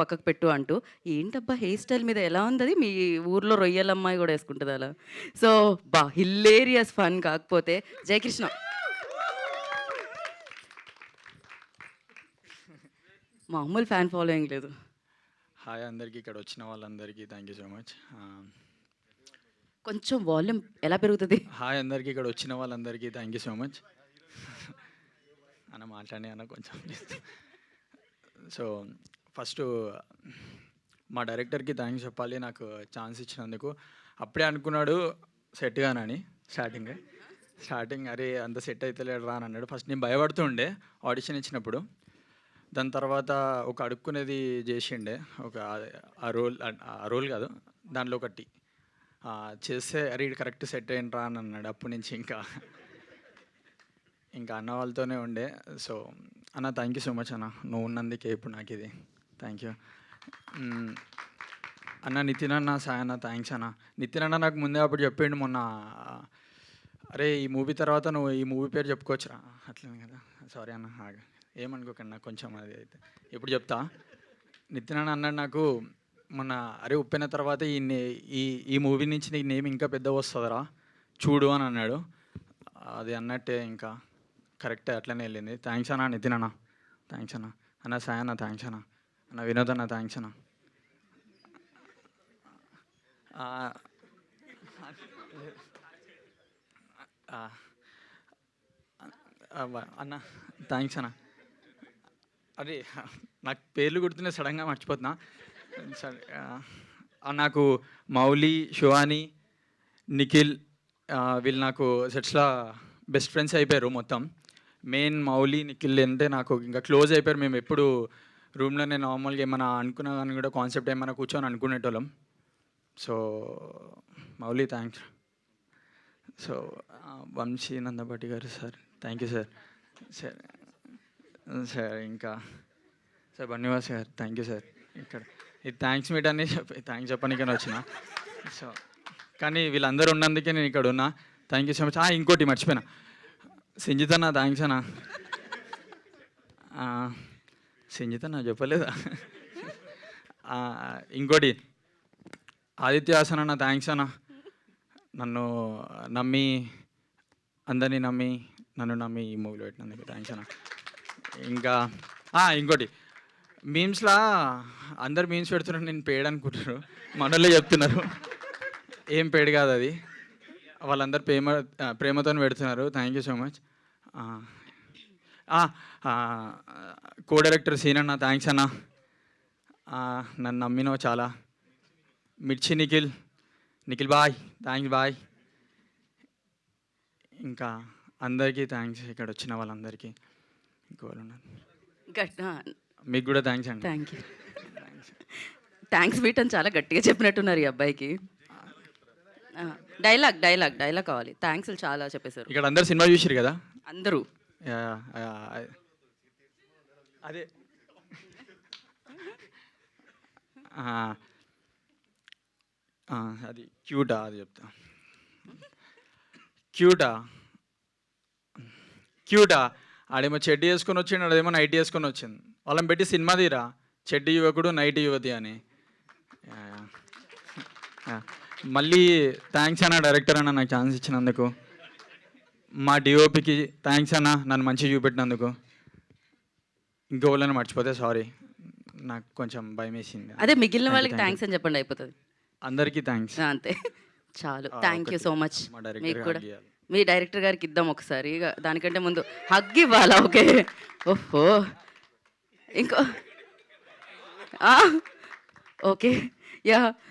పక్కకు పెట్టు అంటూ ఏంటబ్బా హెయిర్ స్టైల్ మీద ఎలా ఉంది మీ ఊర్లో రొయ్యల అమ్మాయి కూడా వేసుకుంటుంది అలా. సో బా హిల్లేరియస్ ఫన్ కాకపోతే జయకృష్ణ మామూలు ఫ్యాన్ ఫాలోయింగ్ లేదు. హాయ్ అందరికీ ఇక్కడ వచ్చిన వాళ్ళందరికీ థ్యాంక్ యూ సో మచ్. కొంచెం వాల్యూమ్ ఎలా పెరుగుతుంది? హాయ్ అందరికీ ఇక్కడ వచ్చిన వాళ్ళందరికీ థ్యాంక్ యూ సో మచ్. అన్న మాట్లాడి అన్న కొంచెం. సో ఫస్ట్ మా డైరెక్టర్కి థ్యాంక్స్ చెప్పాలి నాకు ఛాన్స్ ఇచ్చినందుకు. అప్పుడే అనుకున్నాడు సెట్ గానని స్టార్టింగ్. స్టార్టింగ్ అరే అంత సెట్ అయితే లేడు రా అని అన్నాడు. ఫస్ట్ నేను భయపడుతూ ఉండే ఆడిషన్ ఇచ్చినప్పుడు. దాని తర్వాత ఒక అడుక్కునేది చేసిండే ఒక ఆ- రోల్ ఆ రోల్ కాదు దాంట్లో ఒకటి చేస్తే అరే ఇది కరెక్ట్ సెట్ అయ్యిండ్రా అని అన్నాడు అప్పటి నుంచి ఇంకా. ఇంకా అన్న వాళ్ళతోనే ఉండే. సో అన్న థ్యాంక్ యూ సో మచ్ అన్న నువ్వు ఉన్నందుకే ఇప్పుడు నాకు ఇది థ్యాంక్ యూ mm, అన్న నితిన్ అన్న సాయి అన్న థ్యాంక్స్ అన్న. నితిన్ అన్న నాకు ముందే అప్పుడు చెప్పిండు మొన్న అరే ఈ మూవీ తర్వాత నువ్వు ఈ మూవీ పేరు చెప్పుకోవచ్చురా? అట్లనే కదా. సారీ అన్న ఏమనుకోకండి నాకు కొంచెం అది అయితే. ఇప్పుడు చెప్తా? నితిన్ అన్న అన్నాడు నాకు మొన్న అరే ఉప్పిన తర్వాత ఈ నే- ఈ ఈ మూవీ నుంచి నీ నేమ్ ఇంకా పెద్ద వస్తుందిరా? చూడు అని అన్నాడు. అది అన్నట్టే ఇంకా. కరెక్టే అట్లనే వెళ్ళింది. థ్యాంక్స్ అన్న నితిన్ అన్న థ్యాంక్స్ అన్న. అన్న సాయి అన్న థ్యాంక్స్ అన్న. అన్న వినోద్ అన్న. థ్యాంక్స్ అన్న అన్న థ్యాంక్స్ అన్న. అరే నాకు పేర్లు గుర్తునే సడన్గా మర్చిపోతున్నా. సరే నాకు మౌలి శివాని నిఖిల్ వీళ్ళు నాకు సెట్స్లో బెస్ట్ ఫ్రెండ్స్ అయిపోయారు మొత్తం. మెయిన్ మౌలి నిఖిల్ అంటే నాకు ఇంకా క్లోజ్ అయిపోయారు. మేము ఎప్పుడు రూమ్లో నేను నార్మల్గా ఏమైనా అనుకున్నా కానీ కూడా కాన్సెప్ట్ ఏమైనా కూర్చొని అనుకునేటోళ్ళం. So Mouli thanks so Vamsi Nandapati garu sir thank you sir sir sir ఇంకా sir Bunny Vas garu thank you sir ఇక్కడ ఈ థ్యాంక్స్ మీట్ అని చెప్పి థ్యాంక్స్ చెప్పడానికని వచ్చిన. సో కానీ వీళ్ళందరూ ఉన్నందుకే నేను ఇక్కడ ఉన్నా. థ్యాంక్ యూ సో మచ్ ఇంకోటి మర్చిపోయినా. సింజిత్ అన్న. థ్యాంక్స్ అన్న సంజిత నా చెప్పలేదా? ఇంకోటి ఆదిత్యాసన అన్న థ్యాంక్స్ అన్న. నన్ను నమ్మి అందరినీ నమ్మి నన్ను నమ్మి ఈ మూవీలో పెట్టినందుకు థ్యాంక్స్ అన్న. ఇంకా ఇంకోటి మీమ్స్లా అందరు మీమ్స్ పెడుతున్నారు నేను పేడ్ అనుకుంటున్నారు. మనోళ్ళే చెప్తున్నారు. ఏం పేడ్ కాదు అది. వాళ్ళందరూ ప్రేమ ప్రేమతో పెడుతున్నారు. Thank you so much co director scene అన్న థ్యాంక్స్ అన్న. నన్ను నమ్మినవు చాలా. మిర్చి నిఖిల్ నిఖిల్ బాయ్ థ్యాంక్స్ బాయ్. ఇంకా అందరికీ థ్యాంక్స్ ఇక్కడ వచ్చిన వాళ్ళందరికీ. ఇంకోళ్ళు ఉన్నారు. గట్ మీకు కూడా థ్యాంక్స్ అండి. థ్యాంక్ యూ థ్యాంక్స్ మీట్ అని చాలా గట్టిగా చెప్పినట్టున్నారు ఈ అబ్బాయికి. డైలాగ్ డైలాగ్ డైలాగ్ కావాలి. థ్యాంక్స్ చాలా చెప్పేశారు. ఇక్కడ అందరు సినిమా చూసిరు కదా? అందరూ. అదే uh-huh. uh, అది క్యూటా అది చెప్తా. క్యూటా. క్యూటా. ఆడేమో చెడ్డి వేసుకొని వచ్చిండు అదేమో నైట్ వేసుకొని వచ్చింది. వాళ్ళని పెట్టి సినిమా తీరా? చెడ్డి యువకుడు నైట్ యువతి అని. మళ్ళీ థ్యాంక్స్ అన్న డైరెక్టర్ అన్న నాకు ఛాన్స్ ఇచ్చినందుకు. మా డిఓపికి థ్యాంక్స్ అన్న నన్ను మంచిగా చూపెట్టినందుకు. ఇంకోళ్ళని మర్చిపోతే సారీ నాకు కొంచెం భయం వేసింది. అదే మిగిలిన వాళ్ళకి. థ్యాంక్స్ అని చెప్పండి అయిపోతుంది. అందరికీ థ్యాంక్స్ అంతే. చాలు. Thank you. సో మచ్ మా డైరెక్టర్ మీకు కూడా. మీ డైరెక్టర్ గారికి ఇద్దాం ఒకసారి. దానికంటే ముందు హగ్ ఇవ్వాలా? ఓకే. ఓహో. ఇంకో. ఓకే. యా.